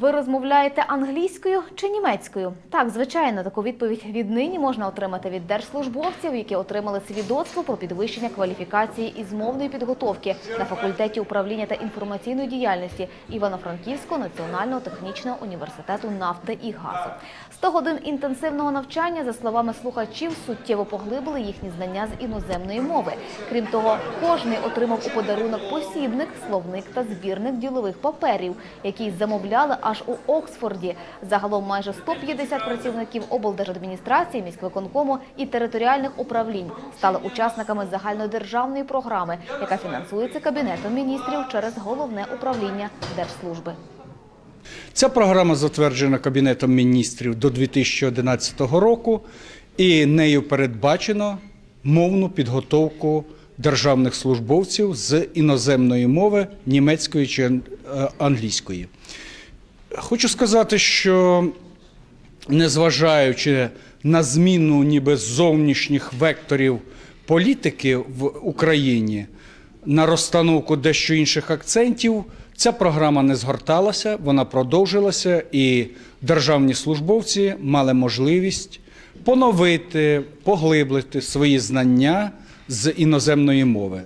Ви розмовляєте англійською чи німецькою? Так, звичайно, таку відповідь віднині можна отримати від держслужбовців, які отримали свідоцтво про підвищення кваліфікації із мовної підготовки на факультеті управління та інформаційної діяльності Івано-Франківського національного технічного університету нафти і газу. 100 годин інтенсивного навчання, за словами слухачів, суттєво поглибили їхні знання з іноземної мови. Крім того, кожний отримав у подарунок посібник, словник та збірник ділових паперів, які замовляли аж у Оксфорді. Загалом майже 150 працівників облдержадміністрації, міськвиконкому і територіальних управлінь стали учасниками загальнодержавної програми, яка фінансується Кабінетом міністрів через головне управління Держслужби. Ця програма затверджена Кабінетом міністрів до 2011 року, і нею передбачено мовну підготовку державних службовців з іноземної мови німецької чи е, англійської. Хочу сказати, що незважаючи на зміну ніби зовнішніх векторів політики в Україні, на розстановку дещо інших акцентів, ця програма не згорталася, вона продовжилася, і державні службовці мали можливість поновити, поглиблити свої знання з іноземної мови.